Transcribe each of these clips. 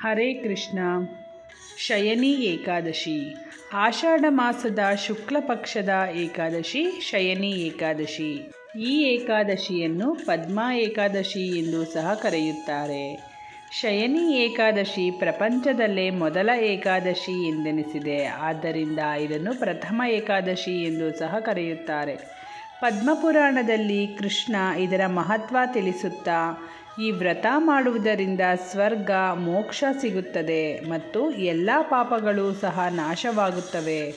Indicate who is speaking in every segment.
Speaker 1: ಹರೇ ಕೃಷ್ಣ. ಶಯನಿ ಏಕಾದಶಿ. ಆಷಾಢ ಮಾಸದ ಶುಕ್ಲ ಪಕ್ಷದ ಏಕಾದಶಿ, ಶಯನಿ ಏಕಾದಶಿ. ಈ ಏಕಾದಶಿಯನ್ನು ಪದ್ಮ ಏಕಾದಶಿ ಎಂದು ಸಹ ಕರೆಯುತ್ತಾರೆ. ಶಯನಿ ಏಕಾದಶಿ ಪ್ರಪಂಚದಲ್ಲೇ ಮೊದಲ ಏಕಾದಶಿ ಎಂದೆನಿಸಿದೆ. ಆದ್ದರಿಂದ ಇದನ್ನು ಪ್ರಥಮ ಏಕಾದಶಿ ಎಂದು ಸಹ ಕರೆಯುತ್ತಾರೆ. ಪದ್ಮಪುರಾಣದಲ್ಲಿ ಕೃಷ್ಣ ಇದರ ಮಹತ್ವ ತಿಳಿಸುತ್ತಾ, ಈ ವ್ರತ ಮಾಡುವುದರಿಂದ ಸ್ವರ್ಗ, ಮೋಕ್ಷ ಸಿಗುತ್ತದೆ ಮತ್ತು ಎಲ್ಲ ಪಾಪಗಳು ಸಹ ನಾಶವಾಗುತ್ತವೆ.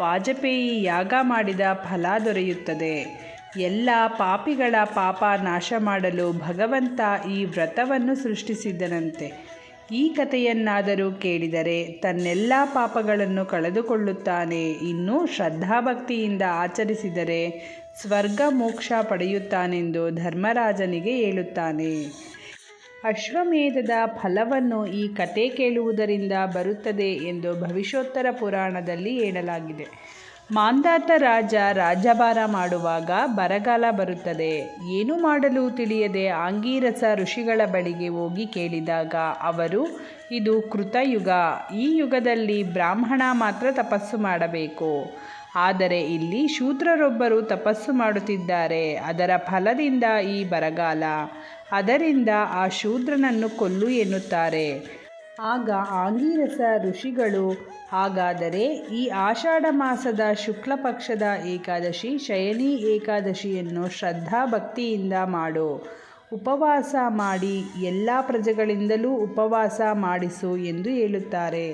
Speaker 1: ವಾಜಪೇಯಿ ಯಾಗ ಮಾಡಿದ ಫಲ ದೊರೆಯುತ್ತದೆ. ಎಲ್ಲ ಪಾಪಿಗಳ ಪಾಪ ನಾಶ ಮಾಡಲು ಭಗವಂತ ಈ ವ್ರತವನ್ನು ಸೃಷ್ಟಿಸಿದನಂತೆ. ಈ ಕಥೆಯನ್ನಾದರೂ ಕೇಳಿದರೆ ತನ್ನೆಲ್ಲ ಪಾಪಗಳನ್ನು ಕಳೆದುಕೊಳ್ಳುತ್ತಾನೆ. ಇನ್ನೂ ಶ್ರದ್ಧಾಭಕ್ತಿಯಿಂದ ಆಚರಿಸಿದರೆ ಸ್ವರ್ಗ ಮೋಕ್ಷ ಪಡೆಯುತ್ತಾನೆಂದು ಧರ್ಮರಾಜನಿಗೆ ಹೇಳುತ್ತಾನೆ. ಅಶ್ವಮೇಧದ ಫಲವನ್ನು ಈ ಕತೆ ಕೇಳುವುದರಿಂದ ಬರುತ್ತದೆ ಎಂದು ಭವಿಷ್ಯೋತ್ತರ ಪುರಾಣದಲ್ಲಿ ಹೇಳಲಾಗಿದೆ. ಮಾಂದಾತ ರಾಜ ರಾಜಭಾರ ಮಾಡುವಾಗ ಬರಗಾಲ ಬರುತ್ತದೆ. ಏನು ಮಾಡಲು ತಿಳಿಯದೆ ಆಂಗೀರಸ ಋಷಿಗಳ ಬಳಿಗೆ ಹೋಗಿ ಕೇಳಿದಾಗ ಅವರು, ಇದು ಕೃತಯುಗ, ಈ ಯುಗದಲ್ಲಿ ಬ್ರಾಹ್ಮಣ ಮಾತ್ರ ತಪಸ್ಸು ಮಾಡಬೇಕು. ಆದರೆ ಇಲ್ಲಿ ಶೂದ್ರರೊಬ್ಬರು ತಪಸ್ಸು ಮಾಡುತ್ತಿದ್ದಾರೆ, ಅದರ ಫಲದಿಂದ ಈ ಬರಗಾಲ. ಅದರಿಂದ ಆ ಶೂದ್ರನನ್ನು ಕೊಲ್ಲು ಎನ್ನುತ್ತಾರೆ. ಆಗ ಆಂಗೀರಸ ಋಷಿಗಳು, ಹಾಗಾದರೆ ಈ ಆಷಾಢ ಮಾಸದ ಶುಕ್ಲ ಪಕ್ಷದ ಏಕಾದಶಿ ಶಯನಿ ಏಕಾದಶಿಯನ್ನು ಶ್ರದ್ಧಾಭಕ್ತಿಯಿಂದ ಮಾಡು. ಉಪವಾಸ ಮಾಡಿ ಎಲ್ಲ ಪ್ರಜೆಗಳಿಂದಲೂ ಉಪವಾಸ ಮಾಡಿಸು ಎಂದು ಹೇಳುತ್ತಾರೆ.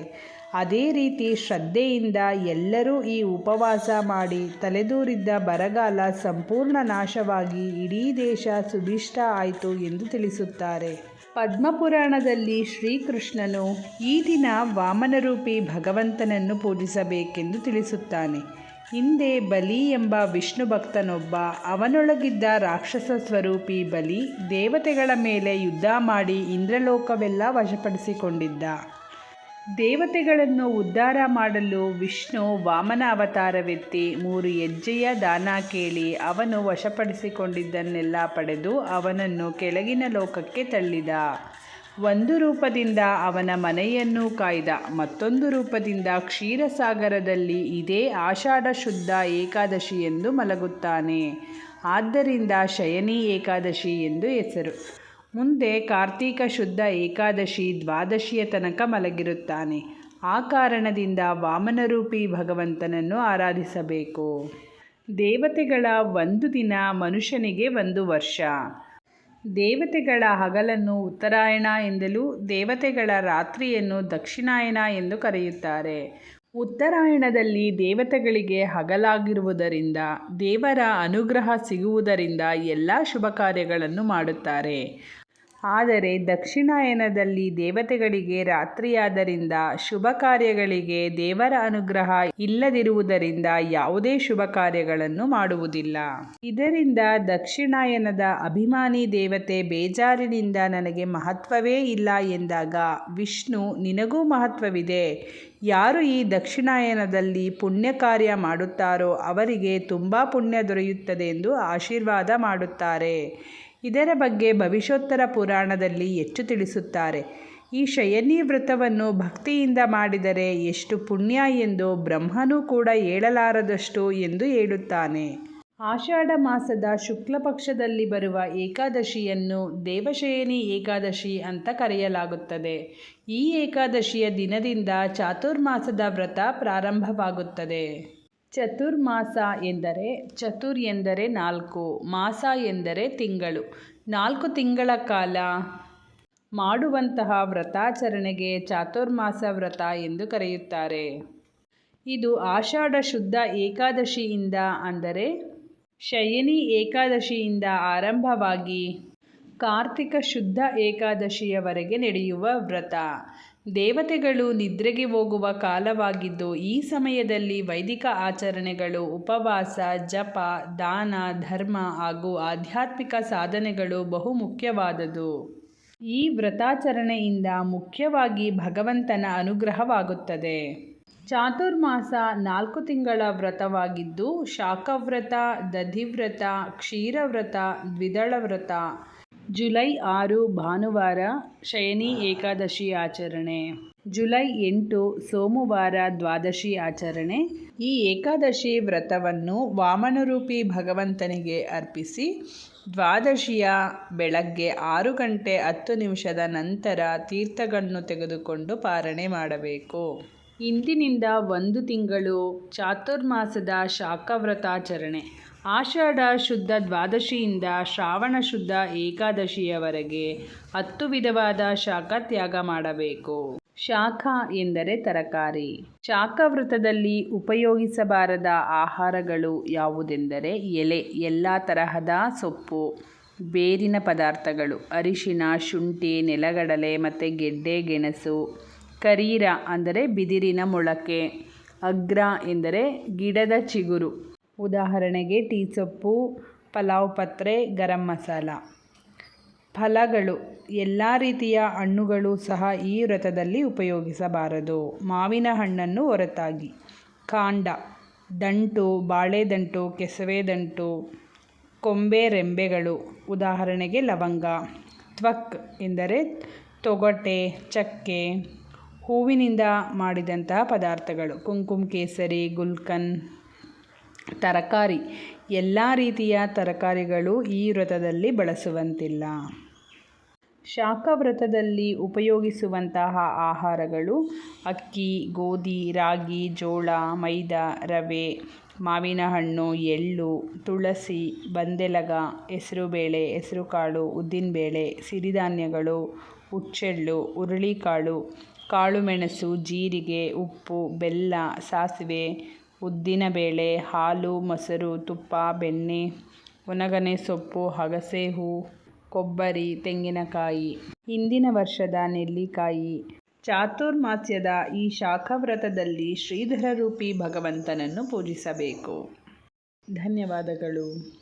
Speaker 1: ಅದೇ ರೀತಿ ಶ್ರದ್ಧೆಯಿಂದ ಎಲ್ಲರೂ ಈ ಉಪವಾಸ ಮಾಡಿ ತಲೆದೂರಿದ್ದ ಬರಗಾಲ ಸಂಪೂರ್ಣ ನಾಶವಾಗಿ ಇಡೀ ದೇಶ ಸುಭಿಷ್ಟ ಆಯಿತು ಎಂದು ತಿಳಿಸುತ್ತಾರೆ. ಪದ್ಮಪುರಾಣದಲ್ಲಿ ಶ್ರೀಕೃಷ್ಣನು ಈ ದಿನ ವಾಮನರೂಪಿ ಭಗವಂತನನ್ನು ಪೂಜಿಸಬೇಕೆಂದು ತಿಳಿಸುತ್ತಾನೆ. ಹಿಂದೆ ಬಲಿ ಎಂಬ ವಿಷ್ಣು ಭಕ್ತನೊಬ್ಬ, ಅವನೊಳಗಿದ್ದ ರಾಕ್ಷಸ ಸ್ವರೂಪಿ ಬಲಿ ದೇವತೆಗಳ ಮೇಲೆ ಯುದ್ಧ ಮಾಡಿ ಇಂದ್ರಲೋಕವೆಲ್ಲ ವಶಪಡಿಸಿಕೊಂಡಿದ್ದ. ದೇವತೆಗಳನ್ನು ಉದ್ಧಾರ ಮಾಡಲು ವಿಷ್ಣು ವಾಮನ ಅವತಾರವೆತ್ತಿ ಮೂರು ಹೆಜ್ಜೆಯ ದಾನ ಕೇಳಿ ಅವನು ವಶಪಡಿಸಿಕೊಂಡಿದ್ದನ್ನೆಲ್ಲ ಪಡೆದು ಅವನನ್ನು ಕೆಳಗಿನ ಲೋಕಕ್ಕೆ ತಳ್ಳಿದ. ಒಂದು ರೂಪದಿಂದ ಅವನ ಮನೆಯನ್ನು ಕಾಯ್ದ. ಮತ್ತೊಂದು ರೂಪದಿಂದ ಕ್ಷೀರಸಾಗರದಲ್ಲಿ ಇದೇ ಆಷಾಢ ಶುದ್ಧ ಏಕಾದಶಿ ಎಂದು ಮಲಗುತ್ತಾನೆ. ಆದ್ದರಿಂದ ಶಯನಿ ಏಕಾದಶಿ ಎಂದು ಹೆಸರು. ಮುಂದೆ ಕಾರ್ತೀಕ ಶುದ್ಧ ಏಕಾದಶಿ ದ್ವಾದಶಿಯ ತನಕ ಮಲಗಿರುತ್ತಾನೆ. ಆ ಕಾರಣದಿಂದ ವಾಮನರೂಪಿ ಭಗವಂತನನ್ನು ಆರಾಧಿಸಬೇಕು. ದೇವತೆಗಳ ಒಂದು ದಿನ ಮನುಷ್ಯನಿಗೆ ಒಂದು ವರ್ಷ. ದೇವತೆಗಳ ಹಗಲನ್ನು ಉತ್ತರಾಯಣ ಎಂದಲೂ ದೇವತೆಗಳ ರಾತ್ರಿಯನ್ನು ದಕ್ಷಿಣಾಯಣ ಎಂದು ಕರೆಯುತ್ತಾರೆ. ಉತ್ತರಾಯಣದಲ್ಲಿ ದೇವತೆಗಳಿಗೆ ಹಗಲಾಗಿರುವುದರಿಂದ ದೇವರ ಅನುಗ್ರಹ ಸಿಗುವುದರಿಂದ ಎಲ್ಲ ಶುಭ ಕಾರ್ಯಗಳನ್ನು ಮಾಡುತ್ತಾರೆ. ಆದರೆ ದಕ್ಷಿಣಾಯನದಲ್ಲಿ ದೇವತೆಗಳಿಗೆ ರಾತ್ರಿಯಾದ್ದರಿಂದ ಶುಭ ಕಾರ್ಯಗಳಿಗೆ ದೇವರ ಅನುಗ್ರಹ ಇಲ್ಲದಿರುವುದರಿಂದ ಯಾವುದೇ ಶುಭ ಕಾರ್ಯಗಳನ್ನು ಮಾಡುವುದಿಲ್ಲ. ಇದರಿಂದ ದಕ್ಷಿಣಾಯನದ ಅಭಿಮಾನಿ ದೇವತೆ ಬೇಜಾರಿನಿಂದ ನನಗೆ ಮಹತ್ವವೇ ಇಲ್ಲ ಎಂದಾಗ, ವಿಷ್ಣು, ನಿನಗೂ ಮಹತ್ವವಿದೆ. ಯಾರು ಈ ದಕ್ಷಿಣಾಯನದಲ್ಲಿ ಪುಣ್ಯ ಕಾರ್ಯ ಮಾಡುತ್ತಾರೋ ಅವರಿಗೆ ತುಂಬ ಪುಣ್ಯ ದೊರೆಯುತ್ತದೆ ಎಂದು ಆಶೀರ್ವಾದ ಮಾಡುತ್ತಾರೆ. ಇದರ ಬಗ್ಗೆ ಭವಿಷ್ಯೋತ್ತರ ಪುರಾಣದಲ್ಲಿ ಹೆಚ್ಚು ತಿಳಿಸುತ್ತಾರೆ. ಈ ಶಯನಿ ವ್ರತವನ್ನು ಭಕ್ತಿಯಿಂದ ಮಾಡಿದರೆ ಎಷ್ಟು ಪುಣ್ಯ ಎಂದು ಬ್ರಹ್ಮನು ಕೂಡ ಹೇಳಲಾರದಷ್ಟು ಎಂದು ಹೇಳುತ್ತಾನೆ. ಆಷಾಢ ಮಾಸದ ಶುಕ್ಲ ಪಕ್ಷದಲ್ಲಿ ಬರುವ ಏಕಾದಶಿಯನ್ನು ದೇವಶಯನಿ ಏಕಾದಶಿ ಅಂತ ಕರೆಯಲಾಗುತ್ತದೆ. ಈ ಏಕಾದಶಿಯ ದಿನದಿಂದ ಚಾತುರ್ಮಾಸದ ವ್ರತ ಪ್ರಾರಂಭವಾಗುತ್ತದೆ. ಚತುರ್ಮಾಸ ಎಂದರೆ ಚತುರ್ ಎಂದರೆ ನಾಲ್ಕು, ಮಾಸ ಎಂದರೆ ತಿಂಗಳು. ನಾಲ್ಕು ತಿಂಗಳ ಕಾಲ ಮಾಡುವಂತಹ ವ್ರತಾಚರಣೆಗೆ ಚಾತುರ್ಮಾಸ ವ್ರತ ಎಂದು ಕರೆಯುತ್ತಾರೆ. ಇದು ಆಷಾಢ ಶುದ್ಧ ಏಕಾದಶಿಯಿಂದ ಅಂದರೆ ಶಯನಿ ಏಕಾದಶಿಯಿಂದ ಆರಂಭವಾಗಿ ಕಾರ್ತಿಕ ಶುದ್ಧ ಏಕಾದಶಿಯವರೆಗೆ ನಡೆಯುವ ವ್ರತ. ದೇವತೆಗಳು ನಿದ್ರೆಗೆ ಹೋಗುವ ಕಾಲವಾಗಿದ್ದು, ಈ ಸಮಯದಲ್ಲಿ ವೈದಿಕ ಆಚರಣೆಗಳು, ಉಪವಾಸ, ಜಪ, ದಾನ, ಧರ್ಮ ಹಾಗೂ ಆಧ್ಯಾತ್ಮಿಕ ಸಾಧನೆಗಳು ಬಹು ಮುಖ್ಯವಾದದು ಈ ವ್ರತಾಚರಣೆಯಿಂದ ಮುಖ್ಯವಾಗಿ ಭಗವಂತನ ಅನುಗ್ರಹವಾಗುತ್ತದೆ. ಚಾತುರ್ಮಾಸ ನಾಲ್ಕು ತಿಂಗಳ ವ್ರತವಾಗಿದ್ದು, ಶಾಖವ್ರತ, ದಧಿವ್ರತ, ಕ್ಷೀರವ್ರತ ದ್ವಿದಳ ವ್ರತ ಜುಲೈ ಆರು ಭಾನುವಾರ ಶಯನಿ ಏಕಾದಶಿ ಆಚರಣೆ. ಜುಲೈ ಎಂಟು ಸೋಮವಾರ ದ್ವಾದಶಿ ಆಚರಣೆ. ಈ ಏಕಾದಶಿ ವ್ರತವನ್ನು ವಾಮನರೂಪಿ ಭಗವಂತನಿಗೆ ಅರ್ಪಿಸಿ, ದ್ವಾದಶಿಯ ಬೆಳಗ್ಗೆ ಆರು ಗಂಟೆ ಹತ್ತು ನಿಮಿಷದ ನಂತರ ತೀರ್ಥಗಳನ್ನು ತೆಗೆದುಕೊಂಡು ಪಾರಣೆ ಮಾಡಬೇಕು. ಇಂದಿನಿಂದ ಒಂದು ತಿಂಗಳು ಚಾತುರ್ಮಾಸದ ಶಾಖವ್ರತಾಚರಣೆ. ಆಷಾಢ ಶುದ್ಧ ದ್ವಾದಶಿಯಿಂದ ಶ್ರಾವಣ ಶುದ್ಧ ಏಕಾದಶಿಯವರೆಗೆ ಹತ್ತು ವಿಧವಾದ ಶಾಖ ತ್ಯಾಗ ಮಾಡಬೇಕು. ಶಾಖ ಎಂದರೆ ತರಕಾರಿ. ಶಾಖವೃತದಲ್ಲಿ ಉಪಯೋಗಿಸಬಾರದ ಆಹಾರಗಳು ಯಾವುದೆಂದರೆ ಎಲೆ, ಎಲ್ಲ ತರಹದ ಸೊಪ್ಪು, ಬೇರಿನ ಪದಾರ್ಥಗಳು, ಅರಿಶಿನ, ಶುಂಠಿ, ನೆಲಗಡಲೆ ಮತ್ತು ಗೆಡ್ಡೆ, ಗೆಣಸು, ಕರೀರ ಅಂದರೆ ಬಿದಿರಿನ ಮೊಳಕೆ, ಅಗ್ರ ಎಂದರೆ ಗಿಡದ ಚಿಗುರು. ಉದಾಹರಣೆಗೆ ಟೀ ಸೊಪ್ಪು, ಪಲಾವ್ ಪತ್ರೆ, ಗರಂ ಮಸಾಲ. ಫಲಗಳು. ಎಲ್ಲ ರೀತಿಯ ಹಣ್ಣುಗಳು ಸಹ ಈ ವ್ರತದಲ್ಲಿ ಉಪಯೋಗಿಸಬಾರದು. ಮಾವಿನ ಹಣ್ಣನ್ನು ಹೊರತಾಗಿ. ಕಾಂಡ. ದಂಟು ಬಾಳೆದಂಟು ಕೆಸವೆ ದಂಟು, ಕೊಂಬೆ ರೆಂಬೆಗಳು. ಉದಾಹರಣೆಗೆ ಲವಂಗ. ತ್ವಕ್ ಎಂದರೆ ತೊಗಟೆ, ಚಕ್ಕೆ, ಹೂವಿನಿಂದ ಮಾಡಿದಂತಹ ಪದಾರ್ಥಗಳು. ಕುಂಕುಮ ಕೇಸರಿ, ಗುಲ್ಕನ್ ತರಕಾರಿ. ಎಲ್ಲ ರೀತಿಯ ತರಕಾರಿಗಳು ಈ ವ್ರತದಲ್ಲಿ ಬಳಸುವಂತಿಲ್ಲ. ಶಾಖವ್ರತದಲ್ಲಿ ಉಪಯೋಗಿಸುವಂತಹ ಆಹಾರಗಳು ಅಕ್ಕಿ, ಗೋಧಿ, ರಾಗಿ, ಜೋಳ, ಮೈದಾ, ರವೆ ಮಾವಿನ ಹಣ್ಣು ಎಳ್ಳು, ತುಳಸಿ, ಬಂದೆಲಗ, ಹೆಸರುಬೇಳೆ, ಹೆಸರುಕಾಳು, ಉದ್ದಿನಬೇಳೆ, ಸಿರಿಧಾನ್ಯಗಳು, ಹುಚ್ಚೆಳ್ಳು, ಹುರುಳಿಕಾಳು, ಕಾಳುಮೆಣಸು, ಜೀರಿಗೆ, ಉಪ್ಪು, ಬೆಲ್ಲ, ಸಾಸಿವೆ ಉದ್ದಿನಬೇಳೆ ಹಾಲು, ಮೊಸರು, ತುಪ್ಪ, ಬೆಣ್ಣೆ, ಒಣಗನೆ ಸೊಪ್ಪು ಅಗಸೆ ಹೂ, ಕೊಬ್ಬರಿ, ತೆಂಗಿನಕಾಯಿ. ಹಿಂದಿನ ವರ್ಷದ ನೆಲ್ಲಿಕಾಯಿ. ಚಾತುರ್ಮಾಸ್ಯದ ಈ ಶಾಖವ್ರತದಲ್ಲಿ ಶ್ರೀಧರರೂಪಿ ಭಗವಂತನನ್ನು ಪೂಜಿಸಬೇಕು. ಧನ್ಯವಾದಗಳು.